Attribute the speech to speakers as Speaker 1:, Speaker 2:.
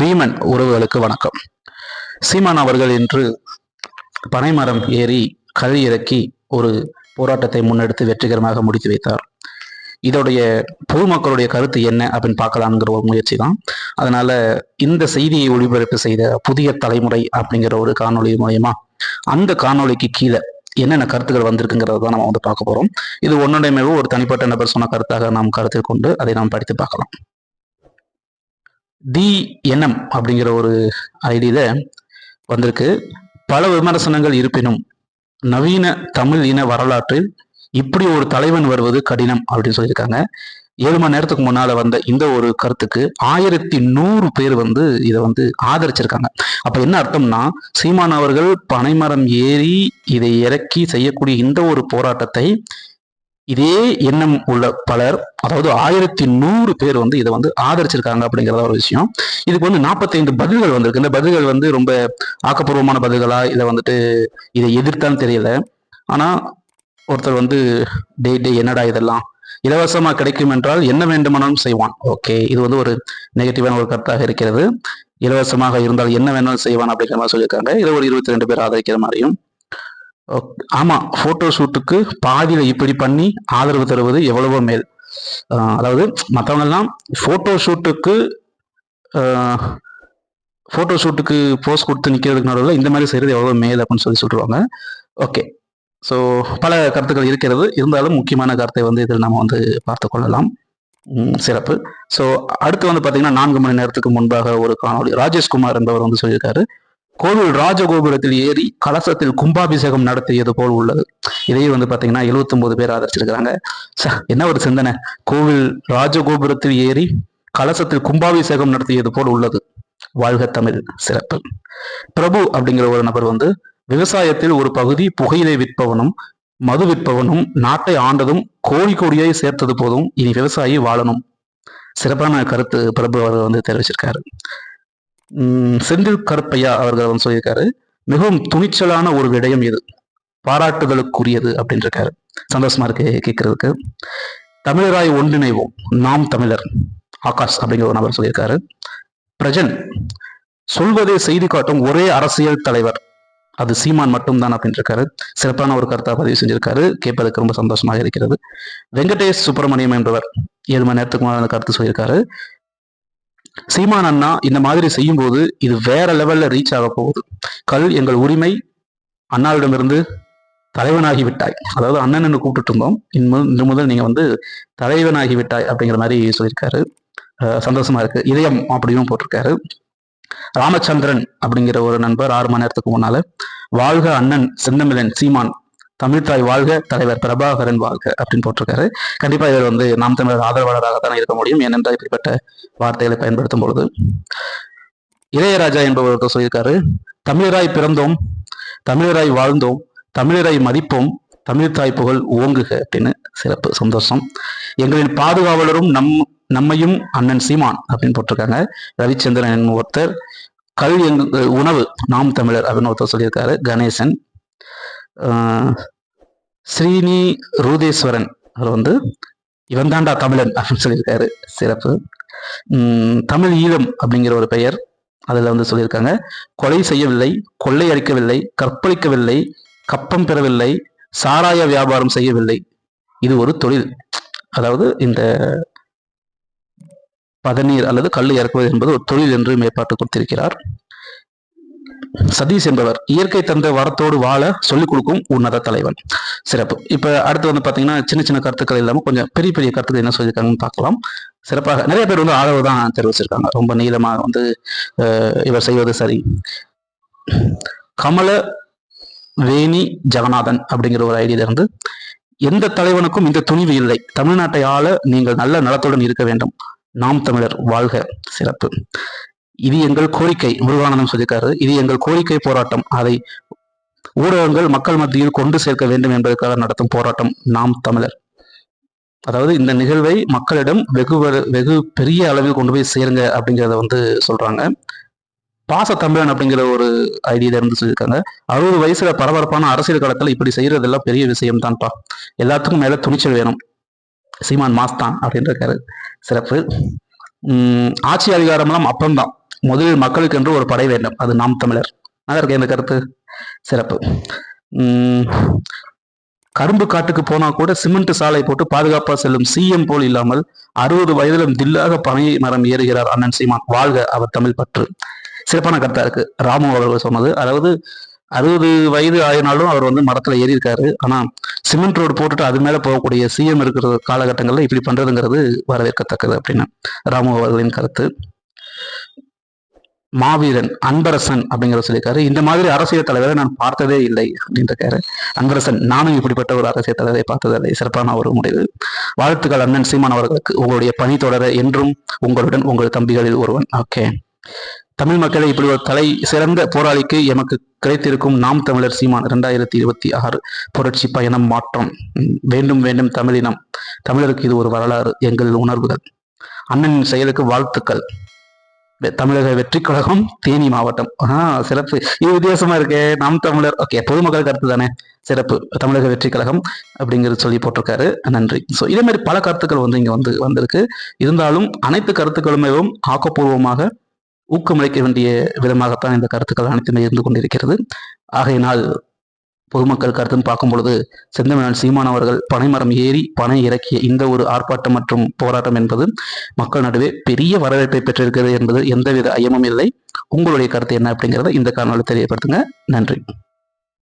Speaker 1: பீமன் உறவுகளுக்கு வணக்கம். சீமான் அவர்கள் இன்று பனைமரம் ஏறி கல் இறக்கி ஒரு போராட்டத்தை முன்னெடுத்து வெற்றிகரமாக முடித்து வைத்தார். இதோடைய பொதுமக்களுடைய கருத்து என்ன அப்படின்னு பார்க்கலாம்ங்கிற ஒரு முயற்சி தான் அதனால இந்த செய்தியை ஒளிபரப்பு செய்த புதிய தலைமுறை அப்படிங்கிற ஒரு காணொளி மூலயமா அந்த காணொளிக்கு கீழே என்னென்ன கருத்துக்கள் வந்திருக்குங்கிறத தான் நம்ம வந்து பார்க்க போறோம். இது ஒன்றுடையமே ஒரு தனிப்பட்ட நபர் சொன்ன கருத்தாக நாம் கருத்தில் கொண்டு அதை நாம் படித்து பார்க்கலாம். தி எண்ணம் அப்படிங்கிற ஒரு ஐடியில் வந்திருக்கு. பல விமர்சனங்கள் இருப்பினும் நவீன தமிழ் இன வரலாற்றில் இப்படி ஒரு தலைவன் வருவது கடினம் அப்படின்னு சொல்லியிருக்காங்க. ஏழு மணி நேரத்துக்கு முன்னால வந்த இந்த ஒரு கருத்துக்கு ஆயிரத்தி நூறு பேர் வந்து இதை வந்து ஆதரிச்சிருக்காங்க. அப்ப என்ன அர்த்தம்னா சீமான் அவர்கள் பனைமரம் ஏறி இதை இறக்கி செய்யக்கூடிய இந்த ஒரு போராட்டத்தை இதே எண்ணம் உள்ள பலர் அதாவது ஆயிரத்தி நூறு பேர் வந்து இதை வந்து ஆதரிச்சிருக்காங்க அப்படிங்கிறத ஒரு விஷயம். இதுக்கு வந்து நாற்பத்தைந்து பதில்கள் வந்திருக்கு. இந்த பதில்கள் வந்து ரொம்ப ஆக்கப்பூர்வமான பதில்களா இதை வந்துட்டு இதை எதிர்த்தான்னு தெரியல. ஆனா ஒருத்தர் வந்து டே டே என்னடா இதெல்லாம்? இலவசமா கிடைக்கும் என்றால் என்ன வேண்டுமானாலும் செய்வான். ஓகே இது வந்து ஒரு நெகட்டிவான ஒரு கருத்தாக இருக்கிறது. இலவசமாக இருந்தால் என்ன வேணாலும் செய்வான் அப்படிங்கிற மாதிரி சொல்லியிருக்காங்க. இதை ஒரு இருபத்தி ரெண்டு பேர் ஆதரிக்கிற மாதிரியும் ஓக்- ஆமா போட்டோ ஷூட்டுக்கு பாதியில இப்படி பண்ணி ஆதரவு தருவது எவ்வளவோ மேல். அதாவது மற்றவங்க எல்லாம் போட்டோ ஷூட்டுக்கு போட்டோ ஷூட்டுக்கு போஸ் கொடுத்து நிற்கிறதுக்கு நடுவில் இந்த மாதிரி செய்கிறது எவ்வளோ மேல் அப்படின்னு சொல்லி சொல்லுவாங்க ஓகே ஸோ பல கருத்துக்கள் இருக்கிறது. இருந்தாலும் முக்கியமான கருத்தை வந்து இதில் நம்ம வந்து பார்த்து கொள்ளலாம். சிறப்பு. ஸோ அடுத்து வந்து பார்த்தீங்கன்னா நான்கு மணி நேரத்துக்கு முன்பாக ஒரு காணொலி ராஜேஷ்குமார் என்பவர் வந்து சொல்லியிருக்காரு. கோவில் ராஜகோபுரத்தில் ஏறி கலசத்தில் கும்பாபிஷேகம் நடத்தியது போல் உள்ளது. இதையே வந்து பாத்தீங்கன்னா எழுவத்தொன்பது பேர் ஆதரிச்சிருக்கிறாங்க. என்ன ஒரு சிந்தனை? கோவில் ராஜகோபுரத்தில் ஏறி கலசத்தில் கும்பாபிஷேகம் நடத்தியது போல் உள்ளது. வாழ்க தமிழ் சிறப்பு. பிரபு அப்படிங்கிற ஒரு நபர் வந்து விவசாயத்தில் ஒரு பகுதி புகையிலை விற்பவனும் மது விற்பவனும் நாட்டை ஆண்டதும் கோடி கோடியை சேர்த்தது போதும் இனி விவசாயி வாழணும். சிறப்பான கருத்து பிரபு அவர் வந்து தெரிவிச்சிருக்காரு. செந்தில் கருப்பையா அவர்கள் வந்து சொல்லியிருக்காரு மிகவும் துணிச்சலான ஒரு விடயம் இது. பாராட்டுதலுக்குரியது அப்படின்னு இருக்காரு சந்தோஷமா இருக்கு கேட்கறதுக்கு தமிழராய் ஒன்றிணைவோம் நாம் தமிழர். ஆகாஷ் அப்படிங்கிற ஒரு நபர் சொல்லியிருக்காரு. பிரஜன் சொல்வதை செய்தி காட்டும் ஒரே அரசியல் தலைவர். அது சீமான் மட்டும்தான் அப்படின்னு இருக்காரு சிறப்பான ஒரு கருத்தா பதிவு செஞ்சிருக்காரு. கேட்பதற்கு ரொம்ப சந்தோஷமாக இருக்கிறது. வெங்கடேஷ் சுப்பிரமணியம் என்பவர் ஏழு மணி நேரத்துக்கு முன்னாடி அந்த கருத்து சொல்லியிருக்காரு. சீமான் அண்ணா இந்த மாதிரி செய்யும்போது இது வேற லெவல்ல ரீச் ஆக போகுது. கல் எங்கள் உரிமை அண்ணாவிடமிருந்து தலைவனாகி விட்டாய். அதாவது அண்ணன் கூப்பிட்டு இருந்தோம். இன்று இன்று முதல் நீங்க வந்து தலைவனாகி விட்டாய் அப்படிங்கிற மாதிரி சொல்லியிருக்காரு. சந்தோஷமா இருக்கு. இதயம் அப்படியும் போட்டிருக்காரு. ராமச்சந்திரன் அப்படிங்கிற ஒரு நண்பர் ஆறு மணி நேரத்துக்கு முன்னால வாழ்க அண்ணன் செந்தமிழன் சீமான். தமிழ்தாய் வாழ்க தலைவர் பிரபாகரன் வாழ்க அப்படின்னு போட்டிருக்காரு. கண்டிப்பா இவர் வந்து நாம் தமிழர் ஆதரவாளராக தான் இருக்க முடியும். ஏனென்றால் இப்படிப்பட்ட வார்த்தைகளை பயன்படுத்தும் பொழுது. இளையராஜா என்பவர்கள் சொல்லியிருக்காரு தமிழராய் பிறந்தோம் தமிழராய் வாழ்ந்தோம் தமிழராய் மதிப்போம் தமிழ்தாய் புகழ் ஓங்குக அப்படின்னு சிறப்பு சந்தோஷம். எங்களின் பாதுகாவலரும் நம் நம்மையும் அண்ணன் சீமான் அப்படின்னு போட்டிருக்காங்க. ரவிச்சந்திரன் ஒருத்தர் கல் எங் உணவு நாம் தமிழர் அப்படின்னு ஒருத்தர் சொல்லியிருக்காரு. கணேசன் ஸ்ரீனி ரூதேஸ்வரன். அவர் வந்து இவன் தாண்டா தமிழன் அப்படின்னு சொல்லியிருக்காரு. சிறப்பு. தமிழ் ஈழம் அப்படிங்கிற ஒரு பெயர் அதில் வந்து சொல்லியிருக்காங்க. கொலை செய்யவில்லை கொள்ளை அடிக்கவில்லை கற்பழிக்கவில்லை கப்பம் பெறவில்லை சாராய வியாபாரம் செய்யவில்லை. இது ஒரு தொழில். அதாவது இந்த பதநீர் அல்லது கல் இறக்குவது என்பது ஒரு தொழில் என்று மேற்பாட்டு கொடுத்திருக்கிறார். சதீஷ் என்பவர் இயற்கை தந்த வரத்தோடு வாழ சொல்லிக் கொடுக்கும் உன்னத தலைவன். சிறப்பு. இப்ப அடுத்து வந்து பாத்தீங்கன்னா சின்ன சின்ன கருத்துக்கள் இல்லாம கொஞ்சம் பெரிய பெரிய கருத்துக்கள் என்ன சொல்லியிருக்காங்கன்னு பார்க்கலாம். சிறப்பாக நிறைய பேர் வந்து ஆதரவு தான் தெரிவிச்சிருக்காங்க. ரொம்ப நீளமா வந்து இவர் செய்வது சரி. கமல வேணி ஜெகநாதன் அப்படிங்கிற ஒரு ஐடியில இருந்து எந்த தலைவனுக்கும் இந்த துணிவு இல்லை. தமிழ்நாட்டை ஆள நீங்கள் நல்ல நலத்துடன் இருக்க வேண்டும். நாம் தமிழர் வாழ்க. சிறப்பு. இது எங்கள் கோரிக்கை முருகானந்தம் சொல்லியிருக்காரு. இது எங்கள் கோரிக்கை போராட்டம். அதை ஊடகங்கள் மக்கள் மத்தியில் கொண்டு சேர்க்க வேண்டும் என்பதற்காக நடத்தும் போராட்டம் நாம் தமிழர். அதாவது இந்த நிகழ்வை மக்களிடம் வெகு வெகு பெரிய அளவில் கொண்டு போய் சேருங்க அப்படிங்கிறத வந்து சொல்றாங்க. பாச தமிழன் அப்படிங்கிற ஒரு ஐடியில இருந்து சொல்லியிருக்காங்க. அறுபது வயசுல பரபரப்பான அரசியல் காலத்துல இப்படி செய்யறதெல்லாம் பெரிய விஷயம் தான்ப்பா எல்லாத்துக்கும் மேல துணிச்சல் வேணும். சீமான் மாஸ்தான் அப்படின்னு இருக்காரு. சிறப்பு. உம் ஆட்சி அதிகாரம்லாம் அப்பந்தான் முதலில் மக்களுக்கு என்று ஒரு படை வேண்டும். அது நாம் தமிழர். நல்லா இருக்கு இந்த கருத்து சிறப்பு. உம் கரும்பு காட்டுக்கு போனா கூட சிமெண்ட் சாலை போட்டு பாதுகாப்பா செல்லும் சிஎம் போல் இல்லாமல் அறுபது வயதிலும் தில்லாக பனை மரம் ஏறுகிறார் அண்ணன் சீமான். வாழ்க அவர் தமிழ் பற்று. சிறப்பான கருத்தா இருக்கு. ராமு அவர்கள் சொன்னது. அதாவது அறுபது வயது ஆயினாலும் அவர் வந்து மரத்துல ஏறி இருக்காரு ஆனா சிமெண்ட் ரோடு போட்டுட்டு அது மேல போகக்கூடிய சிஎம் இருக்கிற காலகட்டங்கள்ல இப்படி பண்றதுங்கிறது வரவேற்கத்தக்கது அப்படின்னு ராமு அவர்களின் கருத்து. மாவீரன் அன்பரசன் அப்படிங்கிற சொல்லியிருக்காரு. இந்த மாதிரி அரசியல் தலைவரை நான் பார்த்ததே இல்லை அப்படின்னு அன்பரசன் நானும் இப்படிப்பட்ட ஒரு அரசியல் தலைவரை பார்த்ததில்லை. சிறப்பான ஒரு முடிவு. வாழ்த்துக்கள் அண்ணன் சீமான் அவர்களுக்கு. உங்களுடைய பணி தொடர என்றும் உங்களுடன் உங்கள் தம்பிகளில் ஒருவன். ஓகே. தமிழ் மக்களை இப்படி ஒரு தலை சிறந்த போராளிக்கு எமக்கு கிடைத்திருக்கும் நாம் தமிழர் சீமான் இரண்டாயிரத்தி இருபத்தி ஆறு புரட்சி பயணம் மாற்றம். வேண்டும் வேண்டும் தமிழினம். தமிழருக்கு இது ஒரு வரலாறு எங்கள் உணர்வுகள். அண்ணனின் செயலுக்கு வாழ்த்துக்கள். தமிழக வெற்றி கழகம் தேனி மாவட்டம். ஆஹ் சிறப்பு. இது வித்தியாசமா இருக்கே. நாம் தமிழர். ஓகே பொதுமக்கள் கருத்து தானே? சிறப்பு. தமிழக வெற்றி கழகம் அப்படிங்கிறது சொல்லி போட்டிருக்காரு. நன்றி. ஸோ இதே மாதிரி பல கருத்துக்கள் வந்து இங்க வந்து வந்திருக்கு. இருந்தாலும் அனைத்து கருத்துக்களுமே ஆக்கப்பூர்வமாக ஊக்கமளிக்க வேண்டிய விதமாகத்தான் இந்த கருத்துக்கள் அனைத்துமே இருந்து கொண்டிருக்கிறது. ஆகையினால் பொதுமக்கள் கருத்துன்னு பார்க்கும் பொழுது செந்தமிழன் சீமான் அவர்கள் பனைமரம் ஏறி பனை இறக்கிய இந்த ஒரு ஆர்ப்பாட்டம் மற்றும் போராட்டம் என்பது மக்கள் நடுவே பெரிய வரவேற்பை பெற்றிருக்கிறது என்பது எந்தவித ஐயமும் இல்லை. உங்களுடைய கருத்து என்ன அப்படிங்கிறத இந்த காரணத்தில் தெரியப்படுத்துங்க. நன்றி.